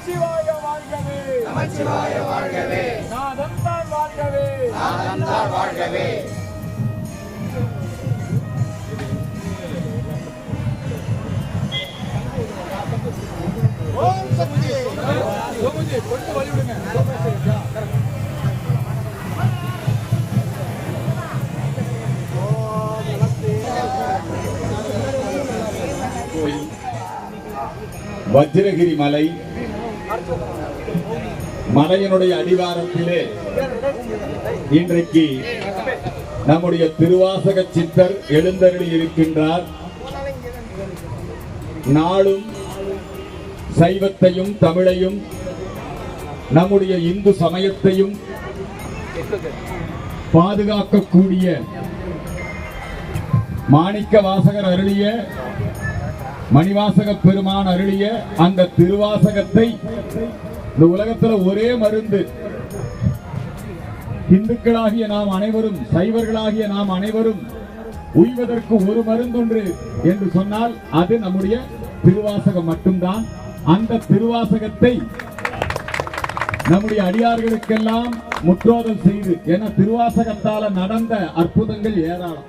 நமச்சிவாய வாழ்கவே. நமச்சிவாய வாழ்கவே. நாதந்தான் வாழ்கவே. கொண்டு வழி விடுங்க. கோயில் வஜ்ரகிரி மலை மலையனுடைய அடிவாரத்திலே இன்றைக்கு நம்முடைய திருவாசக சித்தர் எழுந்தருளி இருக்கின்றார். நாளும் சைவத்தையும் தமிழையும் நம்முடைய இந்து சமயத்தையும் பாதுகாக்கக்கூடிய மாணிக்க வாசகர் அருளிய மணிவாசக பெருமான் அருளிய அந்த திருவாசகத்தை இந்த உலகத்துல ஒரே மருந்து. இந்துக்களாகிய நாம் அனைவரும் சைவர்களாகிய நாம் அனைவரும் உய்வதற்கு ஒரு மருந்தொன்று என்று சொன்னால் அது நம்முடைய திருவாசகம் மட்டும்தான். அந்த திருவாசகத்தை நம்முடைய அடியார்களுக்கெல்லாம் முற்றோதல் செய்து என திருவாசகத்தால நடந்த அற்புதங்கள் ஏராளம்.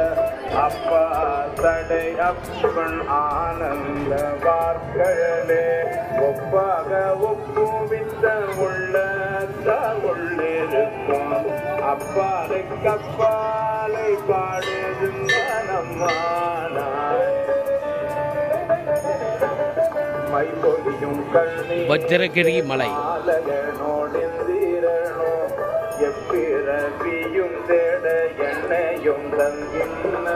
அப்பா தடை அப்பன் ஆனந்த வார்கழலே ஒப்பாக ஒப்புவித்த உள்ள உள்ளிருக்கும் அப்பாலை கப்பாலை பாடுகின்ற நம்மானாய். மைபொழியும் கண்ணீர் வஜ்ரகிரி மலை. எப்பிறவியும் தேட என்னையும் தங்கின்னருளா